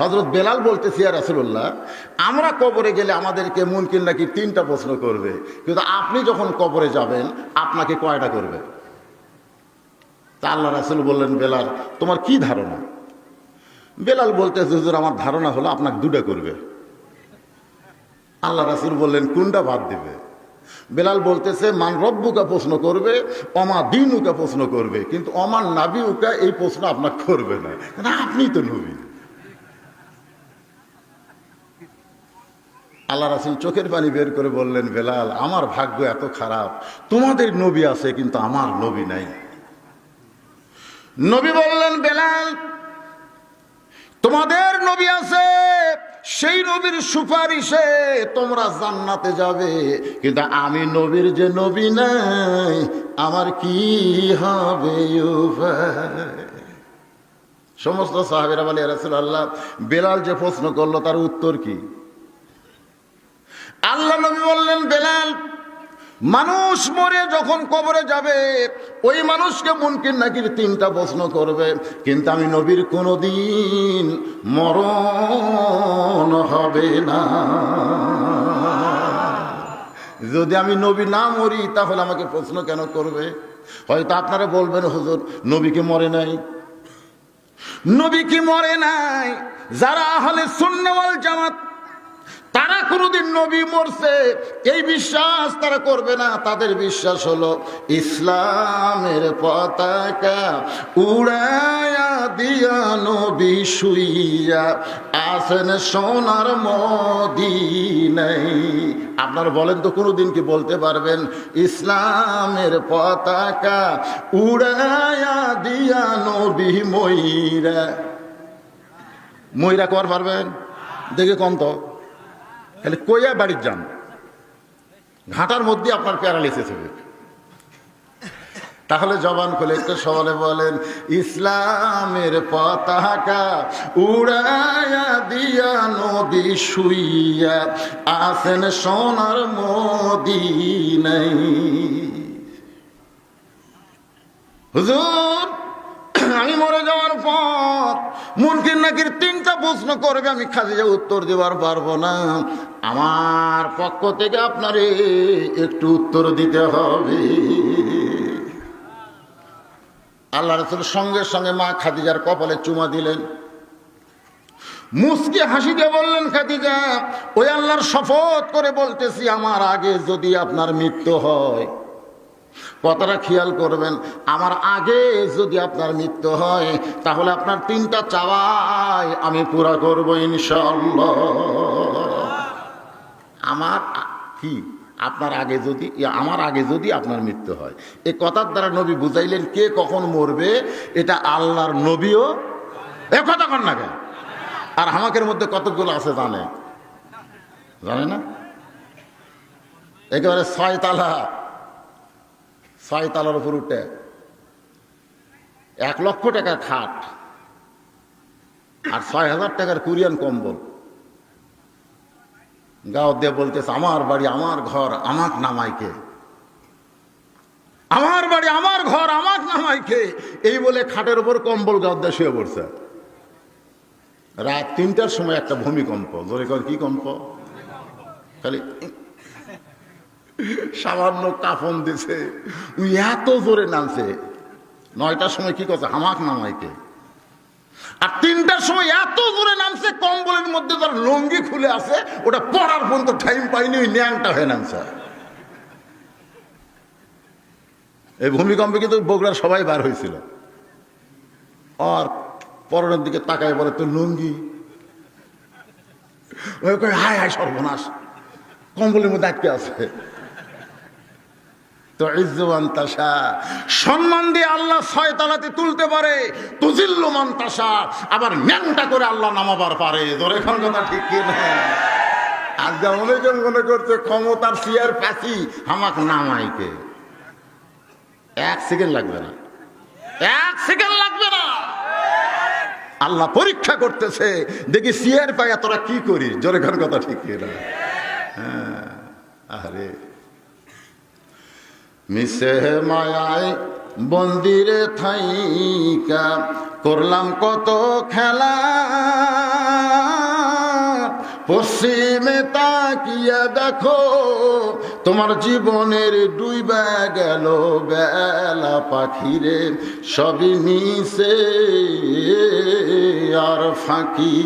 হজরত বেলাল বলতেছি আর রাসুল্লাহ আমরা কবরে গেলে আমাদেরকে মুনকিন নাকি তিনটা প্রশ্ন করবে। কিন্তু আপনি যখন কবরে যাবেন, আপনাকে কয়টা করবে? তা আল্লাহ রাসুল বললেন, বেলাল, তোমার কি ধারণা? বেলাল বলতে হুজুর, আমার ধারণা হলো আপনাকে দুটা করবে। আল্লাহ রাসুল বললেন, কোনটা বাদ দেবে? বেলাল বলতেছে, মান রব্বুকা প্রশ্ন করবে অমা দিনুকা প্রশ্ন করবে, কিন্তু অমান নাবিউকা এই প্রশ্ন আপনার করবে না। আপনি তো নবী। আল্লাহ রাসুল চোখের পানি বের করে বললেন, বেলাল, আমার ভাগ্য এত খারাপ, তোমাদের নবী আছে কিন্তু আমার নবী নাই নবী বললেন, বেলাল, তোমাদের নবী আছে, সেই নবীর সুপারিশে তোমরা জান্নাতে যাবে, কিন্তু আমি নবীর যে নবী নাই, আমার কি হবে? সমস্ত সাহাবেরা বলে রাসুল আল্লাহ বেলাল যে প্রশ্ন করল, তার উত্তর কি আল্লাহ নবী বললেন, বেলাল, মানুষ মরে যখন কবরে যাবে, ওই মানুষকে মুনকিন নাকির তিনটা প্রশ্ন করবে, কিন্তু আমি নবীর কোনো দিন মরণ হবে না। যদি আমি নবী না মরি, তাহলে আমাকে প্রশ্ন কেন করবে? হয়তো আপনারা বলবেন, হুজুর নবীকে মরে নাই? নবী কি মরে নাই? যারা আহলে সুন্নাওয়াল জামাত তারা কোনোদিন নবী মরছে। এই বিশ্বাস তারা করবে না। তাদের বিশ্বাস হলো ইসলামের পতাকা উড়ায়া দিয়া নবী শুইয়া আসেন সোনার মদিনাই আপনার বলেন তো কোনোদিন কি বলতে পারবেন? ইসলামের পতাকা উড়ায়া দিয়া নবী ময়রা ময়রা কর পারবেন? দেখে কম তো। তাহলে কইয়া বাড়ির যান। ঘাটার মধ্যে আপনার প্যারালিসিস হবে। তাহলে জবান খুলে একটু সবালে বলেন, ইসলামের পতাকা উড়ায়া দিয়া নবী শুইয়া আসেন সোনার মোদি নাই হুজুর, আমি মরে যাওয়ার পর মুনকির নাকির তিনটা প্রশ্ন করবে, আমি খাদিজা উত্তর দেওয়ার পারব না। আমার পক্ষ থেকে আপনারে একটু উত্তর দিতে হবে। আল্লাহ রসুল সঙ্গে সঙ্গে মা খাদিজার কপালে চুমা দিলেন। মুসকে হাসি দিয়ে বললেন, খাদিজা, ওই আল্লাহর শপথ করে বলতেছি, আমার আগে যদি আপনার মৃত্যু হয়, কথাটা খেয়াল করবেন, আমার আগে যদি আপনার মৃত্যু হয়, তাহলে আপনার তিনটা চাওয়াই আমি পুরা করব ইনশাল্লাহ আমার কি? আপনার আগে যদি আমার আগে যদি আপনার মৃত্যু হয়। এ কথার দ্বারা নবী বুঝাইলেন কে কখন মরবে, এটা আল্লাহর নবীও। এ কথা কন না কেন? আর হামাকের মধ্যে কতগুলো আছে জানে? জানে না? একেবারে ছয় তালা। ছয় তালার উপর উঠে। এক লক্ষ টাকার খাট। আর ছয় হাজার টাকার কুরিয়ান কম্বল। গাও বলতেছে, আমার বাড়ি, আমার ঘর, আমাক নামাইকে আমার বাড়ি, আমার ঘর, আমাক নামাইকে এই বলে খাটের উপর কম্বল গাও শুয়ে পড়ছে। রাত তিনটার সময় একটা ভূমিকম্প। জোরে কর, কি কম্প? খালি সামান্য কাফন দিছে। এত জোরে নামছে। নয়টার সময় কি করছে? হামাক নামাইকে আর তিনটার সময় এত জোরে নামছে, কম্বলের মধ্যে তার লঙ্গি খুলে আছে, ওটা পড়ার পর্যন্ত টাইম পাইনি ওই ন্যাংটা হয়ে নামছে। এই ভূমিকম্পে কিন্তু বগুড়ার সবাই বার হয়েছিল। আর পরনের দিকে তাকায় বলে তো লুঙ্গি? হায় হায়, সর্বনাশ। কম্বলের মধ্যে আটকে আছে। তো ইজ্জুমান তাসা সম্মান দিয়ে আল্লাহ ছয় তালাতে তুলতে পারে তুজিল্লুমান তাসা আবার ন্যাংটা করে আল্লাহ নামাবার পারে। ধরে খান কথা ঠিক কি না? আজকে অনেকজন মনে করছে, ক্ষমতার সিয়ার পাশি আমাক নামাইকে এক সেকেন্ড লাগবে না। এক সেকেন্ড লাগবে না। আল্লাহ পরীক্ষা করতেছে, দেখি সিয়ার পাইয়া তোরা কি করিস? জোরে খান কথা ঠিক না? হ্যাঁ আরে মিশে মায়ায় বন্দিরে থাইকা, করলাম কত খেলা। পশ্চিমে তাকিয়া দেখো, তোমার জীবনের ডুইবা গেল বেলা পাখিরে, সবই মিশে আর ফাঁকি।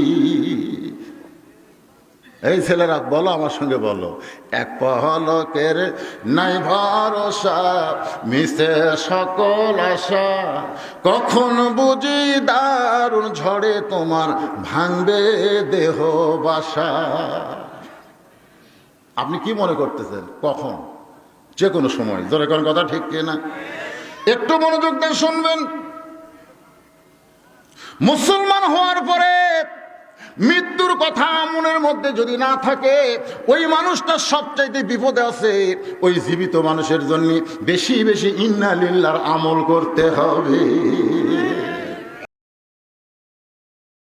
এই ছেলেরা, বলো আমার সঙ্গে, বলো। এক পহলকের নাই ভরসা, মিশে সকল আশা। কখন বুঝি দারুণ ঝড়ে তোমার ভাঙবে দেহ বাসা। আপনি কি মনে করতেছেন? কখন? যে কোনো সময়। ধরে কোন কথা ঠিক কিনা একটু মনোযোগ দিয়ে শুনবেন। মুসলমান হওয়ার পরে মৃত্যুর কথা মনের মধ্যে যদি না থাকে, ওই মানুষটা সবচাইতে বিপদে আছে। ওই জীবিত মানুষের জন্য বেশি বেশি ইন্নালিল্লার আমল করতে হবে।